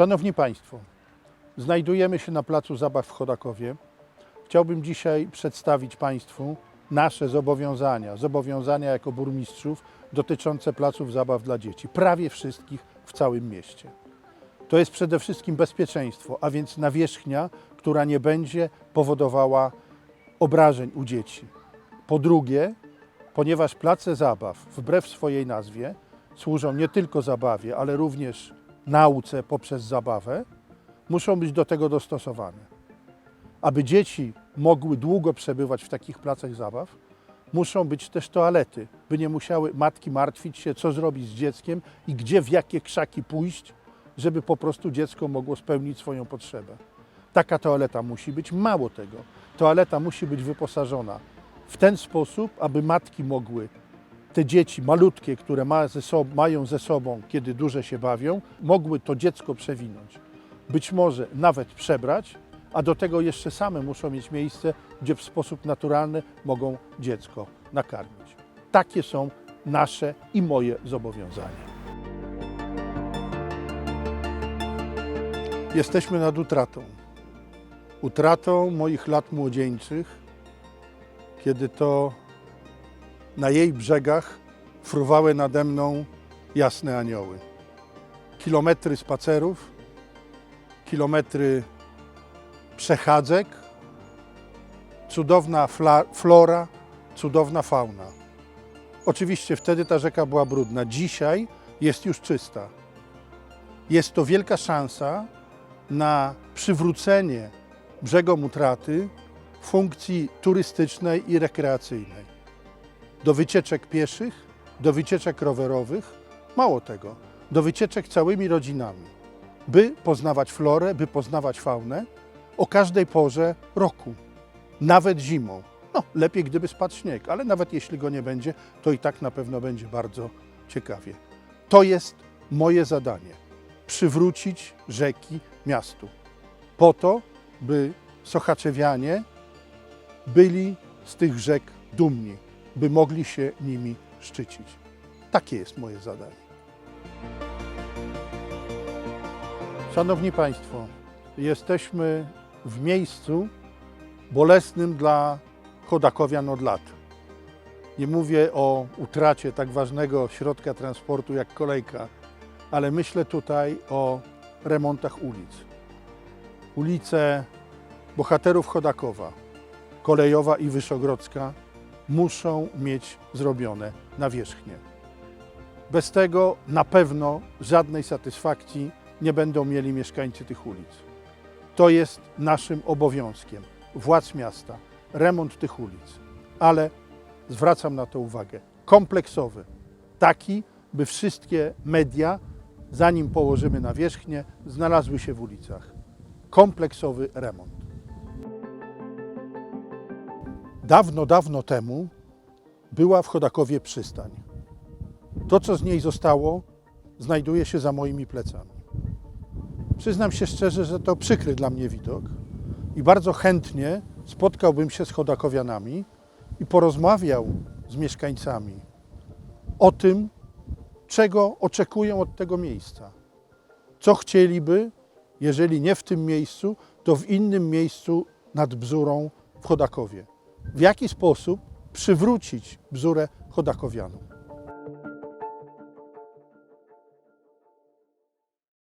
Szanowni Państwo, znajdujemy się na Placu Zabaw w Chodakowie. Chciałbym dzisiaj przedstawić Państwu nasze zobowiązania, zobowiązania jako burmistrzów dotyczące placów zabaw dla dzieci, prawie wszystkich w całym mieście. To jest przede wszystkim bezpieczeństwo, a więc nawierzchnia, która nie będzie powodowała obrażeń u dzieci. Po drugie, ponieważ place zabaw, wbrew swojej nazwie, służą nie tylko zabawie, ale również nauce poprzez zabawę, muszą być do tego dostosowane. Aby dzieci mogły długo przebywać w takich placach zabaw, muszą być też toalety, by nie musiały matki martwić się, co zrobić z dzieckiem i gdzie, w jakie krzaki pójść, żeby po prostu dziecko mogło spełnić swoją potrzebę. Taka toaleta musi być. Mało tego, toaleta musi być wyposażona w ten sposób, aby matki mogły te dzieci malutkie, które ma ze mają ze sobą, kiedy duże się bawią, mogły to dziecko przewinąć. Być może nawet przebrać, a do tego jeszcze same muszą mieć miejsce, gdzie w sposób naturalny mogą dziecko nakarmić. Takie są nasze i moje zobowiązania. Jesteśmy nad utratą. Utratą moich lat młodzieńczych, kiedy to na jej brzegach fruwały nade mną jasne anioły. Kilometry spacerów, kilometry przechadzek, cudowna flora, cudowna fauna. Oczywiście wtedy ta rzeka była brudna, dzisiaj jest już czysta. Jest to wielka szansa na przywrócenie brzegom utraty funkcji turystycznej i rekreacyjnej do wycieczek pieszych, do wycieczek rowerowych, mało tego, do wycieczek całymi rodzinami, by poznawać florę, by poznawać faunę o każdej porze roku, nawet zimą. No, lepiej gdyby spadł śnieg, ale nawet jeśli go nie będzie, to i tak na pewno będzie bardzo ciekawie. To jest moje zadanie przywrócić rzeki miastu, po to, by Sochaczewianie byli z tych rzek dumni by mogli się nimi szczycić. Takie jest moje zadanie. Szanowni Państwo, jesteśmy w miejscu bolesnym dla chodakowian od lat. Nie mówię o utracie tak ważnego środka transportu jak kolejka, ale myślę tutaj o remontach ulic. Ulice bohaterów Chodakowa, Kolejowa i Wyszogrodzka muszą mieć zrobione nawierzchnie. Bez tego na pewno żadnej satysfakcji nie będą mieli mieszkańcy tych ulic. To jest naszym obowiązkiem władz miasta remont tych ulic, ale zwracam na to uwagę kompleksowy, taki, by wszystkie media, zanim położymy nawierzchnię, znalazły się w ulicach. Kompleksowy remont. Dawno, dawno temu była w Chodakowie przystań. To, co z niej zostało, znajduje się za moimi plecami. Przyznam się szczerze, że to przykry dla mnie widok i bardzo chętnie spotkałbym się z chodakowianami i porozmawiał z mieszkańcami o tym, czego oczekują od tego miejsca. Co chcieliby, jeżeli nie w tym miejscu, to w innym miejscu nad Bzurą w Chodakowie w jaki sposób przywrócić bzurę chodakowianom.